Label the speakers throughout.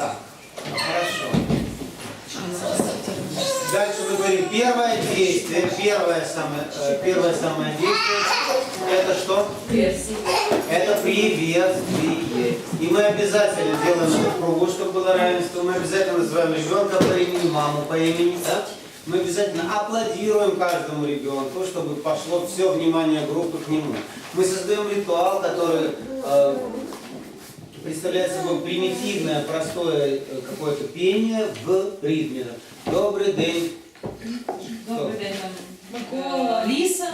Speaker 1: Так, хорошо. Дальше мы говорим, первое действие, первое самое, э, первое самое действие, это что? Это приветствие. И мы обязательно делаем эту кругу, чтобы было равенство. Мы обязательно называем ребенка по имени, маму по имени. Да? Мы обязательно аплодируем каждому ребенку, чтобы пошло все внимание группы к нему. Мы создаем ритуал, который э, представляет собой примитивное, простое э, какое-то пение в ритме. Добрый день.
Speaker 2: Добрий день, Микола, Ліса.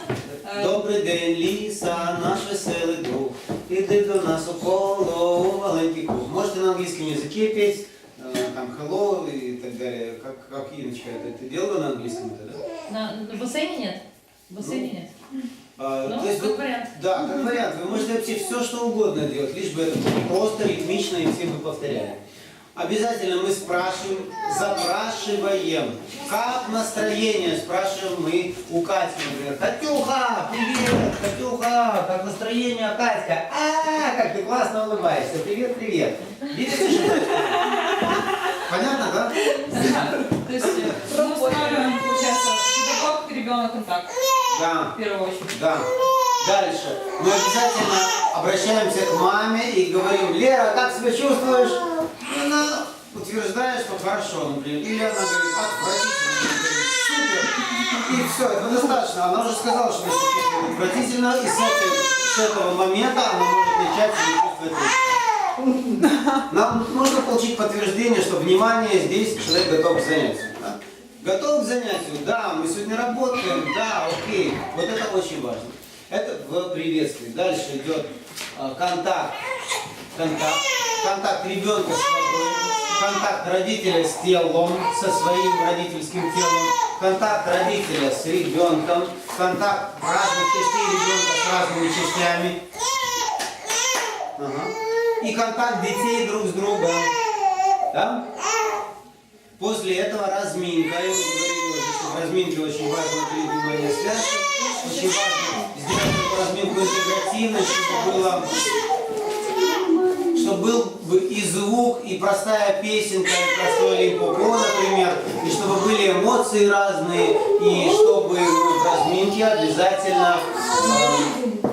Speaker 2: Е,
Speaker 1: Добрий день, ліса, наш веселий друг. Іди до нас у коло, у маленький круг. Можете на английском языке петь, э, там hello и так далее. Как, как Иночка это, ты делала на английском это, да?
Speaker 2: На, в бассейне нет? В бассейне нет.
Speaker 1: А,
Speaker 2: Ну,
Speaker 1: то есть
Speaker 2: как
Speaker 1: вы-
Speaker 2: вариант.
Speaker 1: Да, как вариант. Вы можете вообще все, что угодно делать, лишь бы это просто, ритмично и все мы повторяли. Обязательно мы спрашиваем, запрашиваем, как настроение, спрашиваем мы у Кати, например. Катюха, привет, Катюха, как настроение, Катька? А, как ты классно улыбаешься, привет, привет. Видите, что это? Понятно, да?
Speaker 2: То есть э, мы устанавливаем, получается, педагог, ребенок, контакт.
Speaker 1: Да.
Speaker 2: В первую очередь.
Speaker 1: Да. Дальше. Мы обязательно обращаемся к маме и говорим, Лера, как себя чувствуешь? И она утверждает, что хорошо, например. Или она говорит, отвратительно. Супер. И все, это достаточно. Она уже сказала, что отвратительно, и с, этой- с этого момента она может начать себя чувствовать лучше. Нам нужно получить подтверждение, что внимание здесь человек готов да? Готов к занятию? Да, мы сегодня работаем, да, окей. Вот это очень важно. Это в приветствии. Дальше идет э, контакт. Контакт. Контакт ребенка с водой. Контакт родителя с телом, со своим родительским телом. Контакт родителя с ребенком. Контакт разных частей ребенка с разными частями. Ага. И контакт детей друг с другом. Да? После этого разминка. Говорили уже, что в разминке очень важно уделить внимание связке. Очень важно сделать эту разминку интегративной, чтобы было чтобы был бы и звук, и простая песенка, и простой лимпопо, например, и чтобы были эмоции разные, и чтобы в разминке обязательно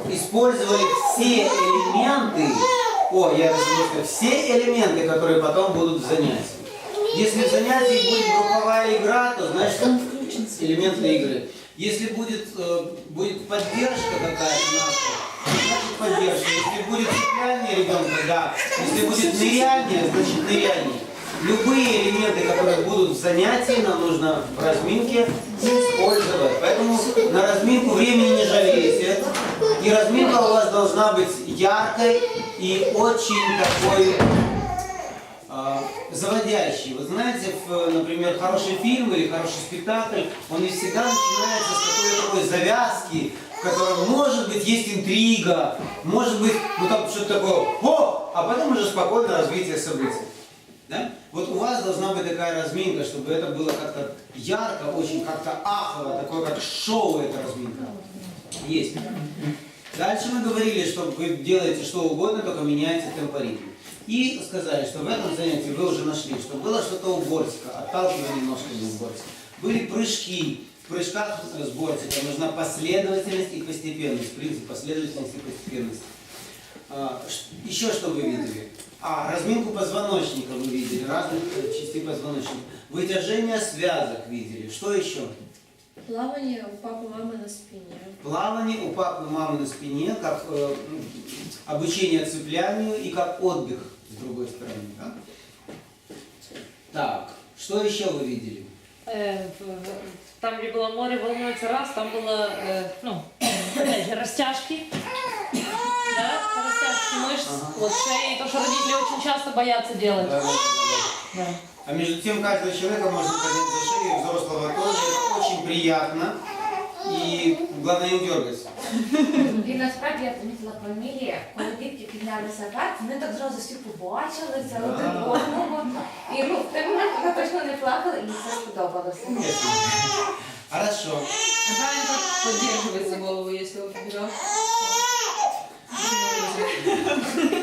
Speaker 1: э, использовали все элементы, о, я разумею, все элементы, которые потом будут в занятии. Если в занятии будет групповая игра, то значит элементы игры. Если будет, э, будет поддержка какая-то наша, значит поддержка. Если будет цепляние ребенка, да. Если будет ныряние, значит ныряние. Любые элементы, которые будут в занятии, нам нужно в разминке использовать. Поэтому на разминку времени не жалейте. И разминка у вас должна быть яркой и очень такой заводящий. Вы знаете, в, например, хороший фильм или хороший спектакль, он не всегда начинается с какой-то такой завязки, в котором, может быть, есть интрига, может быть, ну там что-то такое, о, а потом уже спокойно развитие событий. Да? Вот у вас должна быть такая разминка, чтобы это было как-то ярко, очень как-то ахово, такое как шоу эта разминка. Есть. Дальше мы говорили, что вы делаете что угодно, только меняете темпоритм. И сказали, что в этом занятии вы уже нашли, что было что-то у бортика, отталкивание немножко был бортик. Были прыжки. В прыжках с бортика нужна последовательность и постепенность, принцип последовательности и постепенности. А, Еще что вы видели? А, разминку позвоночника вы видели, разных э, частей позвоночника. Вытяжение связок видели. Что еще?
Speaker 3: Плавание у папы мамы на спине.
Speaker 1: Плавание у папы мамы на спине, как э, обучение цеплянию и как отдых с другой стороны. да? Так, что еще вы видели?
Speaker 4: Э, Там, где было море, волнуется раз, там было, э, ну, опять же, растяжки. Да, растяжки мышц,
Speaker 1: Ага.
Speaker 4: вот шеи, то, что родители очень часто боятся делать.
Speaker 1: Да, да, да. А между тем каждого человека можно поднять за шею, взрослого тоже. Это очень приятно. И главное не дергаться.
Speaker 5: І насправді я помітила по Емілі, коли дітки піднялися вверх, вони так зразу всі побачилися
Speaker 1: Да.
Speaker 5: один одного. І ну, в той момент вони точно не плакали, і їм це сподобалося.
Speaker 1: Конечно. Хорошо.
Speaker 2: Правильно как поддерживать за голову, если он побежал.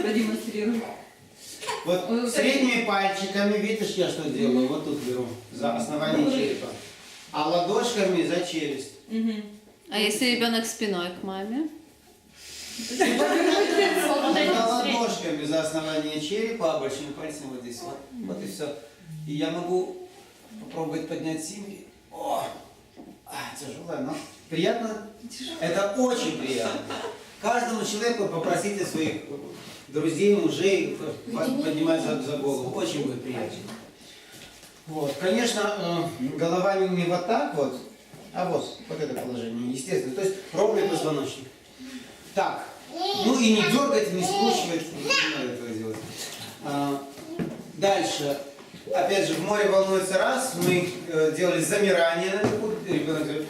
Speaker 2: Продемонстрируй.
Speaker 1: Вот средними пальчиками, видишь, я что делаю? Вот тут беру, за основание черепа. А ладошками за челюсть.
Speaker 2: Мгм.
Speaker 6: А если ребенок спиной к маме?
Speaker 1: Ладошками за основание черепа, а большими пальцами вот здесь. Вот, вот и все. И я могу попробовать поднять Симки. О! А, тяжелое, но приятно. Это очень приятно. Каждому человеку попросите своих друзей, мужей под- поднимать за, за голову. Очень будет приятно. Вот, конечно, э, голова не, вот так вот, а вот, вот это положение, естественно. То есть ровный позвоночник. Так, ну и не дергать, не скручивать, не надо этого делать. А, дальше. Опять же, в море волнуется раз, мы э, делали замирание наверху, ребенок говорит,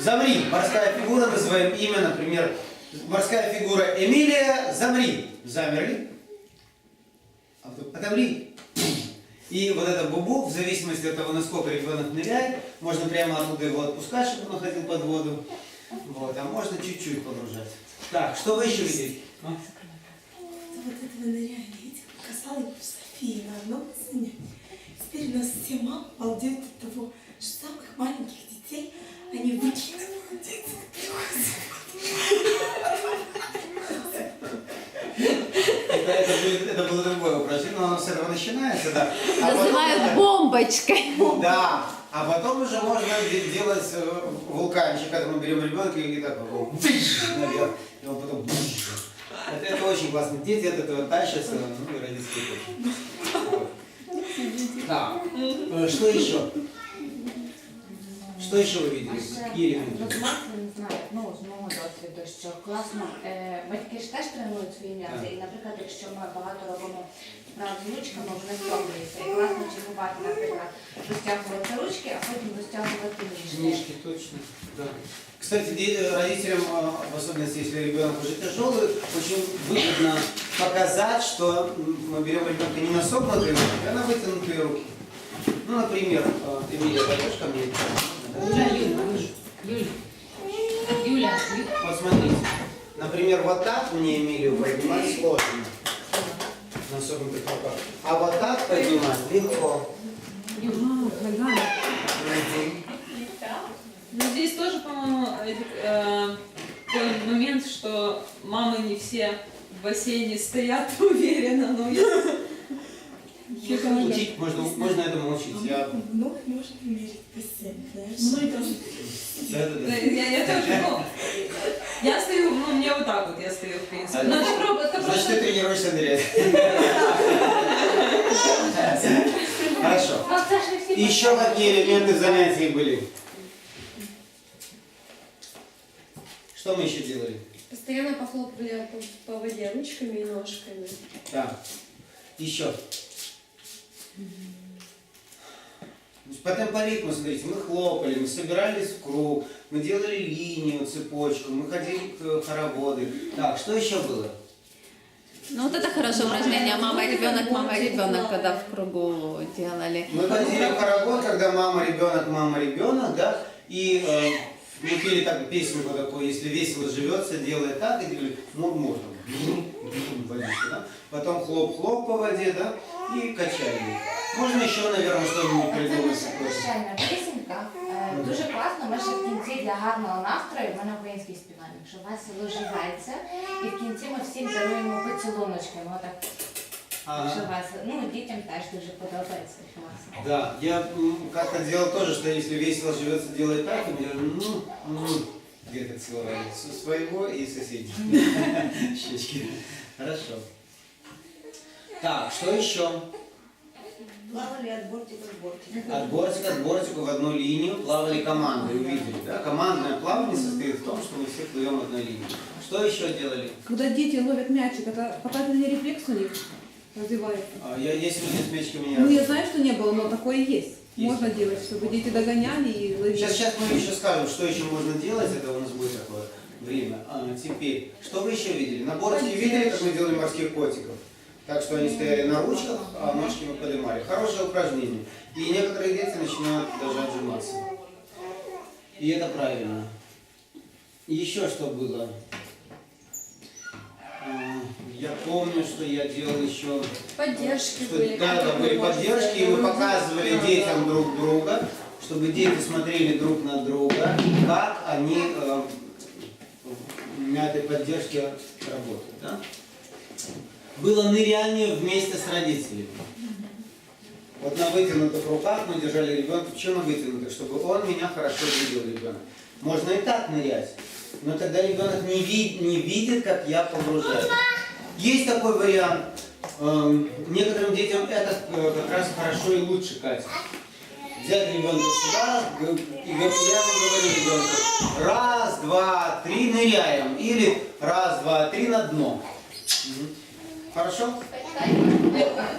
Speaker 1: замри, морская фигура, называем имя, например, морская фигура Эмилия, замри, замерли, а потом отомри. И вот это бубу, в зависимости от того, насколько ребенок ныряет, можно прямо оттуда его отпускать, чтобы он ходил под воду, вот, а можно чуть-чуть погружать. Так, что вы еще видите? А?
Speaker 7: Вот этого ныряния, видите, показала София на одном сыне. Теперь у нас все мамы балдеют от того, что самых маленьких детей они выкидывают детей.
Speaker 1: Это, было другое упражнение, но оно с этого начинается, да. А потом-
Speaker 6: Называют бомбочкой.
Speaker 1: Да, а потом уже можно де- делать э, вулканчик, когда мы берем ребенка и так наверх, и он потом это, это очень классно. Дети от этого тащатся, ну и родители тоже. Так, э, что еще? Що ще ви видели? Какие элементы?
Speaker 5: мого досвіду, що класно. Е, батьки ж теж тренують свої м'язи. І, наприклад, якщо ми багато робимо вправ з ручками, вони втомлюються. І класно чергувати, наприклад, розтягувати ручки, а потім розтягувати ніжки.
Speaker 1: Книжки, точно. Да. Кстати, де- э, родителям, а, в особенности если ребенок уже тяжелый, очень выгодно показать, что м, мы берем ребенка не на согнутые руки, а на вытянутые руки. Ну, например, а, Эмилия, пойдешь ко мне?
Speaker 4: Юля, Юля. Юля.
Speaker 1: Вот смотрите. Например, вот так мне Эмилию поднимать сложно. На согнутых руках. А вот так поднимать легко.
Speaker 2: Ну, здесь тоже, по-моему, э, такой момент, что мамы не все в бассейне стоят уверенно, но если...
Speaker 1: Учить можно, можно этому учить. Я...
Speaker 7: Ну, можно мерить. Ну, и тоже.
Speaker 1: Да, да,
Speaker 2: Да,
Speaker 1: да.
Speaker 2: Я, я тоже, ну, я стою, ну, мне вот так вот, я стою, в принципе.
Speaker 1: А,
Speaker 2: Ну, это про- это
Speaker 1: Значит,
Speaker 2: просто...
Speaker 1: ты тренируешься нырять. Хорошо.
Speaker 5: Всі
Speaker 1: Еще какие элементы занятий были? Что мы еще делали?
Speaker 3: Постоянно похлопывали по, по воде ручками и ножками.
Speaker 1: Да. Еще. По темпоритму, смотрите, мы хлопали, мы собирались в круг, мы делали линию, цепочку, мы ходили к хороводы. Так, что еще было?
Speaker 6: Ну вот это хорошее упражнение. Мама, ребенок, мама, ребенок, когда в кругу делали.
Speaker 1: Мы ходили в хоровод, когда мама, ребенок, мама, ребенок, да, и э, мы пели так песенку такую, если весело живется, делай так, и делали, ну, можно, водичку, да, потом хлоп-хлоп по воде, да, и качали. Можно еще, наверное, что-нибудь
Speaker 5: Це
Speaker 1: придумать
Speaker 5: наша
Speaker 1: такое.
Speaker 5: прощальна пісенька. Е, Дуже класно. Ми ще в кінці для гарного настрою. Ми на українській співаємо. Якщо весело живеться, і в кінці ми всім даруємо поцілуночки. Ну так,
Speaker 1: Ага.
Speaker 5: що весело. Ну дітям теж дуже подобається. Класно.
Speaker 1: Да, я м, как-то делал тоже, что если весело живется, делай так, и мне ну, ну, где-то целовали. Своего и соседей. Щечки. Хорошо. Так, что еще?
Speaker 7: Плавали от бортика к бортику.
Speaker 1: От бортика к бортику в одну линию плавали команды, увидели, да? Командное плавание состоит в том, что мы все плывем в одной линии. Что еще делали?
Speaker 8: Когда дети ловят мячик, это показательный рефлекс у них развивается.
Speaker 1: А, Я, если вы с мячиком меня...
Speaker 8: Ну, я знаю, что не было, но такое есть. Можно делать, чтобы дети догоняли и ловили.
Speaker 1: Сейчас, сейчас мы еще скажем, что еще можно делать, это у нас будет такое время. А, теперь, что вы еще видели? На бортике видели, как мы делали морских котиков? Так что они стояли на ручках, а ножки мы поднимали. Хорошее упражнение. И некоторые дети начинают даже отжиматься. И это правильно. Еще что было? Я помню, что я делал еще
Speaker 3: Поддержки
Speaker 1: что,
Speaker 3: были.
Speaker 1: да, да, были поддержки, и мы показывали
Speaker 3: Да.
Speaker 1: детям друг друга, чтобы дети смотрели друг на друга, как они э, на этой поддержке работают. Да? Было ныряние вместе с родителями. Вот на вытянутых руках мы держали ребенка. Почему на вытянутых? Чтобы он меня хорошо видел, ребенок. Можно и так нырять, но тогда ребенок не, вид- не видит, как я погружаюсь. Есть такой вариант. Эм, Некоторым детям это э, как раз хорошо и лучше катит. Взять ребенка сюда и г- я говорю ребенку, раз, два, три, ныряем. Или раз, два, три на дно. Хорошо?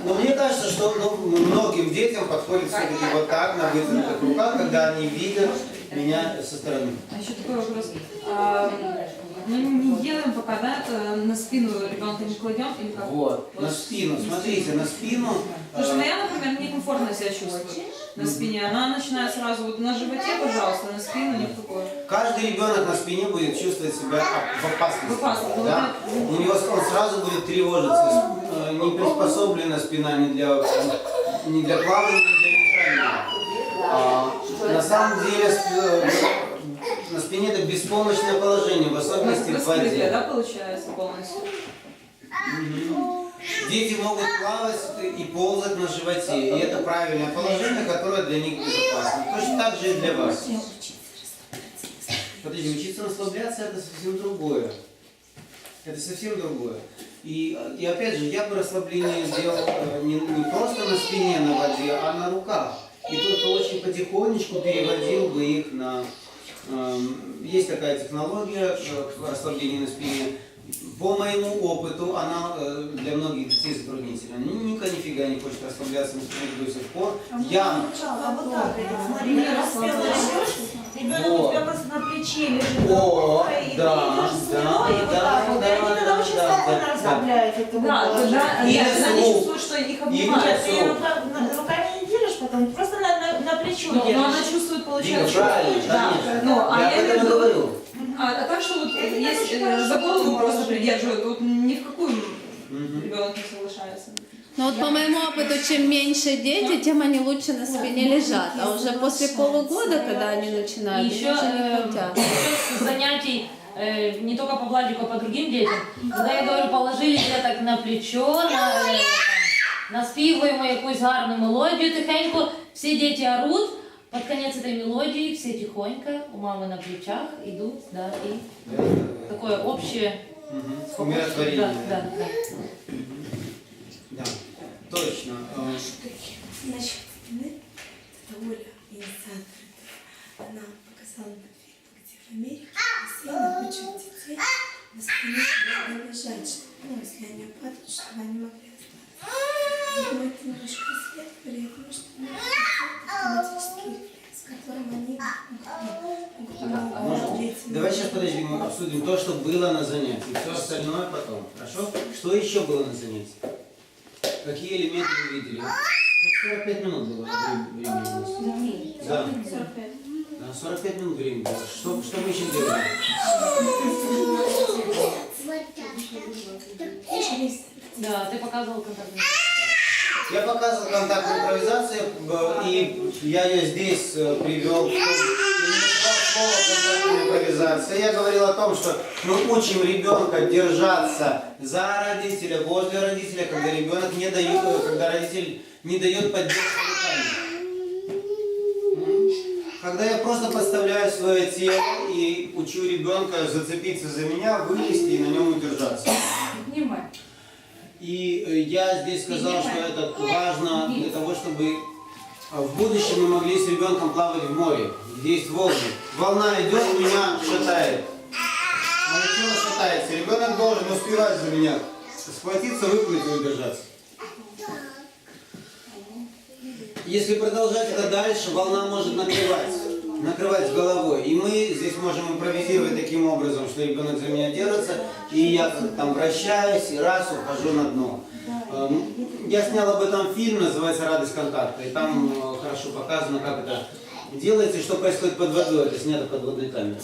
Speaker 1: Но мне кажется, что ну, многим детям подходит все-таки вот так, на вытянутых руках, когда они видят меня со стороны.
Speaker 2: А еще такой вопрос. А, мы не делаем пока, да, э, на спину ребенка не кладем или как?
Speaker 1: Вот, на спину, смотрите, на спину.
Speaker 2: Потому что
Speaker 1: э,
Speaker 2: моя, например, некомфортно себя чувствует на спине. Она начинает сразу вот на животе, пожалуйста, на спину ни в какую.
Speaker 1: Каждый ребенок на спине будет чувствовать себя в опасности.
Speaker 2: В опасности,
Speaker 1: Да? У него он сразу будет тревожиться. Э, Не приспособлена спина ни для, ни для плавания. А, на самом деле э, на спине это беспомощное положение, в особенности в
Speaker 2: Раскрытие,
Speaker 1: воде.
Speaker 2: да, получается полностью?
Speaker 1: Мгм. Дети могут плавать и ползать на животе, и это правильное положение, которое для них безопасно. Точно так же и для вас. Подожди, учиться расслабляться это совсем другое. Это совсем другое. И, и опять же, я бы расслабление сделал э, не, не просто на спине на воде, а на руках. И только очень потихонечку переводил бы их на... эм, есть такая технология э, расслабления на спине. По моему опыту, она э, для многих детей затруднительна. Ника нифига не хочет расслабляться на спине до сих пор. Я...
Speaker 9: А вот так, смотри, растешь, ребенок
Speaker 1: Вот.
Speaker 9: у тебя просто на плече лежит,
Speaker 1: О,
Speaker 9: и
Speaker 1: да,
Speaker 9: ты идешь
Speaker 1: да,
Speaker 9: и вот
Speaker 1: да,
Speaker 9: так вот, и
Speaker 1: да,
Speaker 9: они тогда
Speaker 1: да,
Speaker 9: очень
Speaker 1: да,
Speaker 9: спокойно
Speaker 1: да,
Speaker 9: расслабляются. в таком
Speaker 2: Да,
Speaker 9: положении.
Speaker 2: тогда
Speaker 1: Или
Speaker 2: я не
Speaker 1: звук.
Speaker 2: чувствую, что их
Speaker 1: Или
Speaker 2: обнимают.
Speaker 9: Нет, ты
Speaker 1: Лицо.
Speaker 9: рука- на- руками не держишь потом, просто на, на, на плечо
Speaker 2: Но, но
Speaker 9: держишь.
Speaker 2: она чувствует, получается,
Speaker 1: правильно,
Speaker 2: чувствует, да.
Speaker 1: конечно.
Speaker 2: Ну, а
Speaker 1: я
Speaker 2: я
Speaker 1: об этом и говорю.
Speaker 2: А, а так что вот есть э, за голову просто придерживают, вот ни в какую
Speaker 1: Мгм.
Speaker 2: ребенок не соглашается.
Speaker 6: Ну вот по моему опыту, чем меньше дети, тем они лучше на спине лежат. А уже после полугода, когда они
Speaker 4: И
Speaker 6: начинают,
Speaker 4: еще,
Speaker 6: они уже не
Speaker 4: э,
Speaker 6: хотят.
Speaker 4: еще с занятий э, не только по Владику, а по другим детям. Когда я говорю, положили деток на плечо, на, там, наспівуємо якусь гарну мелодію тихенько, всі діти орут, под конец этой мелодии все тихонько у мамы на плечах идут, да, и такое общее
Speaker 1: Мгм.
Speaker 4: спокойствие.
Speaker 1: Умиротворение.
Speaker 4: Да, да, да.
Speaker 1: Да, точно. Э,
Speaker 7: Насчет спины, это Оля, инициатор этого. Она показала на фильмах, где в Америке постоянно учат детей на спине надо лежать, чтобы, ну, если они упадут, чтобы они могли это.
Speaker 1: Давай сейчас подожди, мы обсудим то, что было на занятии. Все остальное потом. Хорошо? Что еще было на занятии? Какие элементы вы видели? Ну, 45 минут было вре- времени. Да.
Speaker 7: 45.
Speaker 1: Да, 45 минут времени было. Что, что мы еще делали?
Speaker 4: Да, ты показывал контактный.
Speaker 1: Я показывал контактную импровизацию, б- и я ее здесь э, привел. Я не импровизация. Я говорил о том, что мы учим ребенка держаться за родителя, возле родителя, когда ребенок не дает, э, когда родитель не дает поддержки руками. Когда я просто подставляю свое тело и учу ребенка зацепиться за меня, вылезти и на нем удержаться.
Speaker 5: Поднимай.
Speaker 1: И э, я здесь сказал, что это важно для того, чтобы э, в будущем мы могли с ребенком плавать в море, где есть волны. Волна идет, меня шатает. Мое тело шатается. Ребенок должен успевать за меня. Схватиться, выплыть и удержаться. Если продолжать это дальше, волна может накрывать, накрывать с головой. И мы здесь можем импровизировать таким образом, что ребенок за меня держится, и я там вращаюсь, и раз ухожу на дно. Эм, Я снял об этом фильм, называется «Радость контакта», и там э, хорошо показано, как это делается и что происходит под водой. Это снято под водной камерой.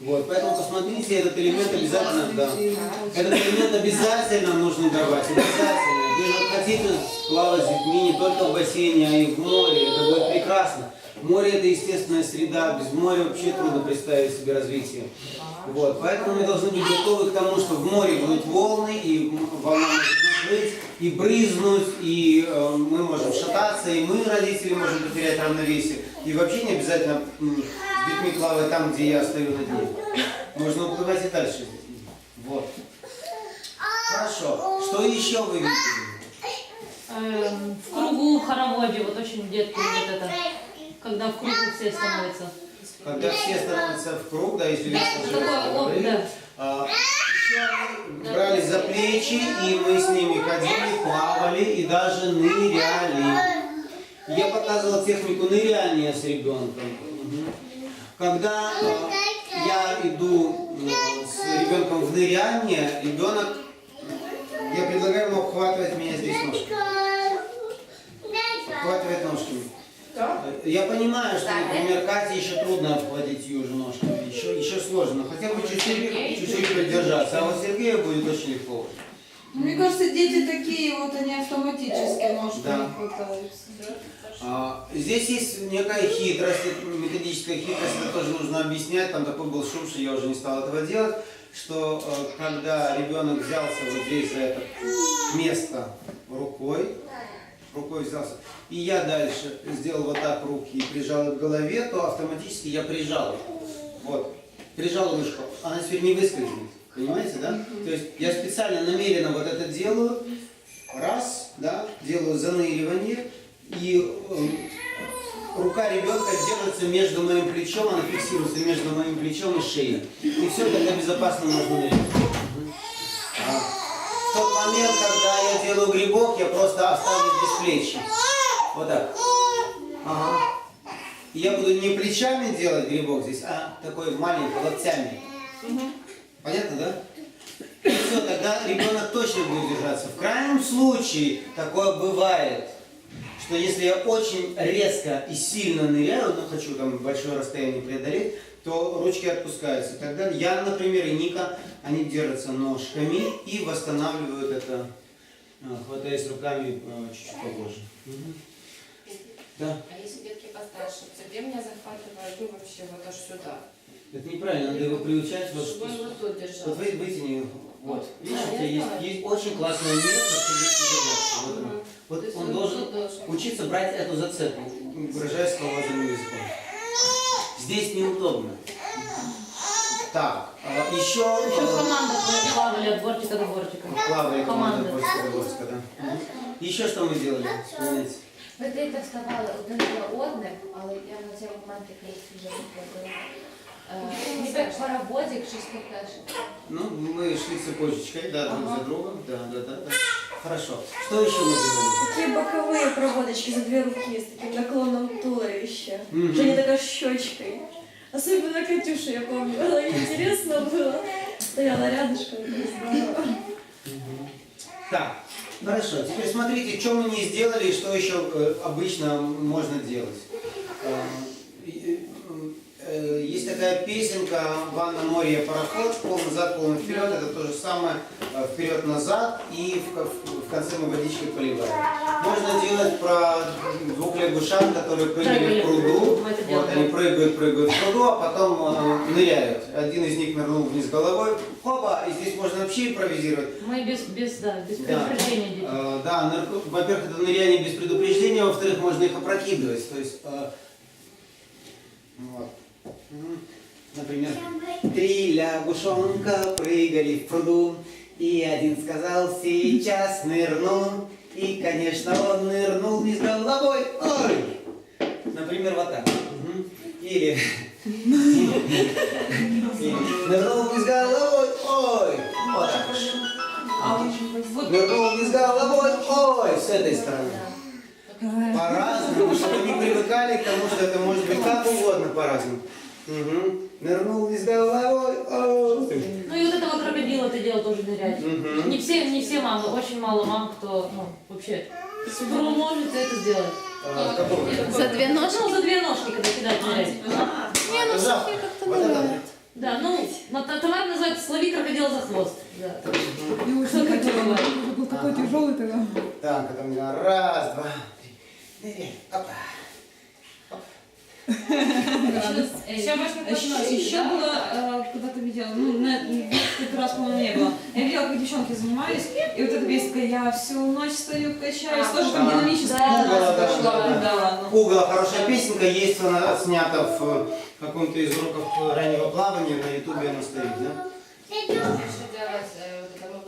Speaker 1: Вот, поэтому посмотрите, этот элемент обязательно, да. Этот элемент обязательно нужно давать, обязательно. Вы же хотите плавать с детьми не только в бассейне, а и в море, это будет прекрасно. Море это естественная среда, без моря вообще трудно представить себе развитие. Вот, поэтому мы должны быть готовы к тому, что в море будут волны, и волна может накрыть, и брызнуть, и э, мы можем шататься, и мы, родители, можем потерять равновесие. И вообще не обязательно с детьми плавать там, где я стою на дне. Можно уплывать и дальше. Вот. Хорошо. Что еще вы видели?
Speaker 4: Эм, в кругу, хороводе, вот очень детки любят это, когда в кругу все становятся.
Speaker 1: Когда все становятся в круг, да, если вы а, еще они брались за плечи, и мы с ними ходили, плавали и даже ныряли. Я показывал технику ныряния с ребенком. Когда а, я иду с ребенком в ныряние, ребенок, я предлагаю ему обхватывать меня здесь ножками. Обхватывать ножками. Я понимаю, что, например, Кате еще трудно обхватить ее же ножками, еще, еще сложно, но хотя бы чуть-чуть, чуть-чуть поддержаться, а вот Сергею будет очень легко.
Speaker 8: Мне кажется, дети такие, вот они автоматически ножками
Speaker 1: Да.
Speaker 8: хватаются.
Speaker 1: А, Здесь есть некая хитрость, методическая хитрость, это тоже нужно объяснять, там такой был шум, что я уже не стал этого делать, что э, когда ребенок взялся вот здесь за это место рукой, рукой взялся, и я дальше сделал вот так руки и прижал к голове, то автоматически я прижал. Вот, прижал мышку, она теперь не выскользнет, понимаете, да? То есть я специально намеренно вот это делаю, раз, да, делаю заныривание, и э, рука ребенка держится между моим плечом, она фиксируется между моим плечом и шеей. И все тогда безопасно можно. Мгм. А в тот момент, когда я делаю грибок, я просто оставлю без плечи. Вот так. Ага. Я буду не плечами делать грибок здесь, а такой маленький, локтями. Понятно, да? И все, тогда ребенок точно будет держаться. В крайнем случае такое бывает, что если я очень резко и сильно ныряю, ну хочу там большое расстояние преодолеть, то ручки отпускаются. Тогда я, например, и Ника, они держатся ножками и восстанавливают это, хватаясь руками э, чуть-чуть. Мгм. Да,
Speaker 5: А если детки постарше, где меня захватывает, ну вообще вот аж сюда.
Speaker 1: это неправильно, надо его приучать. Вот,
Speaker 5: Чтобы он вот тут держал.
Speaker 1: вот вы, вытяни. Вот. Видишь,
Speaker 5: Да,
Speaker 1: у тебя есть, есть очень классное место, чтобы держаться. Вот.
Speaker 5: Мгм.
Speaker 1: вот
Speaker 5: есть
Speaker 1: он
Speaker 5: он
Speaker 1: должен
Speaker 5: должен.
Speaker 1: учиться брать эту зацепку, выражаясь скалолазерным языком. Здесь неудобно. Так, а, еще...
Speaker 4: Еще
Speaker 1: а,
Speaker 4: командах мы плавали от бортика до бортика.
Speaker 1: Плавали команда
Speaker 4: Команда.
Speaker 1: Борська до Борська, да. Еще что мы делали? Вспомните.
Speaker 5: Ви діти вставали один за одним, але я на цей момент якийсь вже виходила. Е, Ніби як паровозик, щось таке. ж.
Speaker 1: Ну, мы шли цепочечкой, да, друг
Speaker 5: Ага.
Speaker 1: за другом. Да, да, да, да. Хорошо. Что еще мы делали?
Speaker 3: Такие боковые проводочки за две руки с таким наклоном туловища.
Speaker 1: Мгм.
Speaker 3: Что они такая щечкой. Особенно Катюша, я помню. Было интересно было. Стояла рядышком. так
Speaker 1: хорошо. Теперь смотрите, что мы не сделали и что еще обычно можно делать. Э, и, э, Есть такая песенка «Ванна, море, пароход», пол назад, пол вперед. Это то же самое э, вперед-назад и в, в конце мы водичкой поливаем. Можно делать про двух лягушат, которые прыгали в пруду.
Speaker 4: Это
Speaker 1: Вот, они прыгают, прыгают в пруду, а потом э, ныряют. Один из них нырнул вниз головой. Хопа, и здесь можно вообще импровизировать.
Speaker 4: Мы без, без, да, без
Speaker 1: Да.
Speaker 4: предупреждения.
Speaker 1: Э, Да, нар- во-первых, это ныряние без предупреждения, во-вторых, можно их опрокидывать. То есть, э, вот. Например, три лягушонка прыгали в пруду, и один сказал, сейчас нырну, и, конечно, он нырнул вниз головой, ой! Например, вот так. Мгм. Или... Нырнул вниз головой, ой! Вот так.
Speaker 4: Вот
Speaker 1: Нырнул вниз головой, ой, с этой стороны. По-разному, чтобы не привыкали к тому, что это может быть как угодно по-разному. Угу. Нырнул вниз головой, ой.
Speaker 4: Ну и вот этого крокодила ты делал тоже нырять.
Speaker 1: Мгм.
Speaker 4: Не все, не все мамы, очень мало мам, кто ну, вообще может это сделать.
Speaker 1: А, какого?
Speaker 6: За две ножки?
Speaker 4: Ну, за две ножки, когда кидать нырять.
Speaker 6: Не, ну
Speaker 1: Да.
Speaker 6: Софья как-то
Speaker 1: Вот это.
Speaker 6: ныряет.
Speaker 4: Да, ну, та- товар называется «Слови крокодила за хвост». Да. Что
Speaker 8: такой
Speaker 4: такое?
Speaker 8: уже был такой тяжелый тогда.
Speaker 1: Так, это у меня раз, два, три. Ныряй. Опа.
Speaker 5: Ще можна
Speaker 2: А Еще, еще было, э, когда ты видела, ну, на, несколько раз, по-моему, не было. Я видела, как девчонки занимались, и вот эта песенка «Я всю ночь стою, качаюсь»,
Speaker 5: А,
Speaker 2: тоже там динамическая.
Speaker 1: Угла хорошая песенка, есть она снята в каком-то из уроков раннего плавания, на ютубе она стоит, да?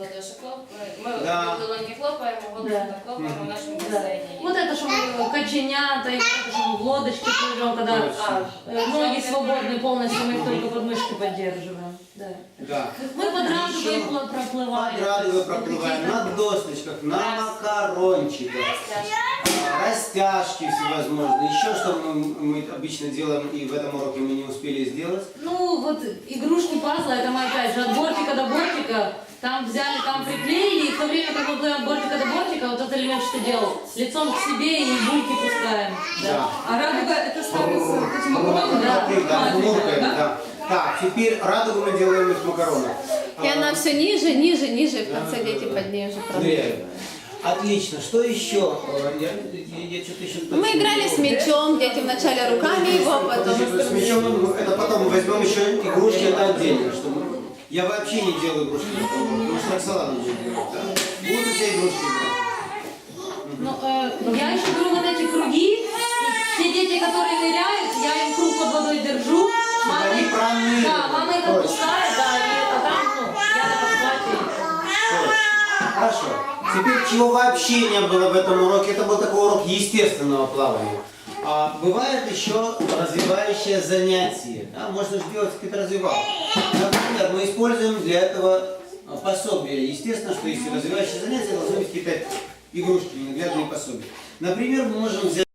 Speaker 5: Що делать, е, от это ми в ладоші хлопаємо, ми
Speaker 1: Да.
Speaker 5: в долоні хлопаємо, голосом
Speaker 4: Да.
Speaker 5: так хлопаємо в нашому
Speaker 4: Да.
Speaker 5: басейні.
Speaker 4: Вот это, что мы коченята, и вот это, что мы в лодочке плывем, когда
Speaker 1: Точно.
Speaker 4: э, ноги свободны полностью, мы их только подмышки поддерживаем. Да.
Speaker 1: Да.
Speaker 4: Мы под радугой
Speaker 1: Еще
Speaker 4: пла- проплываем.
Speaker 1: Под радугой
Speaker 4: Вот
Speaker 1: проплываем,
Speaker 4: такие,
Speaker 1: на досточках, на макарончиках, а, растяжки всевозможные. Еще что мы, мы обычно делаем, и в этом уроке мы не успели сделать.
Speaker 4: Ну, вот игрушки пазла, это мы опять же от бортика до бортика. там взяли, там приклеили, и в то время, как мы плывем от бортика до бортика, вот этот элемент что делал? Лицом к себе и бульки пускаем. Да.
Speaker 2: А радуга это ставится вот этим макароном,
Speaker 4: Да.
Speaker 2: А, да?
Speaker 1: да. Так, теперь радугу мы делаем из макаронов.
Speaker 6: И
Speaker 1: А,
Speaker 6: она все ниже, ниже, ниже, и в конце дети под ней уже
Speaker 1: Ныряем.
Speaker 6: пробуют.
Speaker 1: Отлично. Что еще? Э, Я, я- я что-то еще...
Speaker 6: Мы играли с мячом, дети вначале руками его, потом...
Speaker 1: Подожди, с мячом, ну, это потом возьмем еще игрушки, это отдельно. Чтобы... Я вообще не делаю игрушки, потому что Оксана будет делать. Да? Будут у тебя играть?
Speaker 4: Ну, э, я еще беру вот эти круги, и те дети, которые ныряют, я им круг под водой держу. Мама,
Speaker 1: они
Speaker 4: их-
Speaker 1: проныривают.
Speaker 4: Да, мама их
Speaker 1: Точно.
Speaker 4: отпускает, да, и а там, ну, я на подхвате.
Speaker 1: Хорошо. Теперь чего вообще не было в этом уроке, это был такой урок естественного плавания. А бывает еще развивающее занятие. Да? Можно сделать какие-то развивалки. Например, мы используем для этого а, пособие. Естественно, что если развивающее занятие, должны быть какие-то игрушки, наглядные пособия. Например, мы можем взять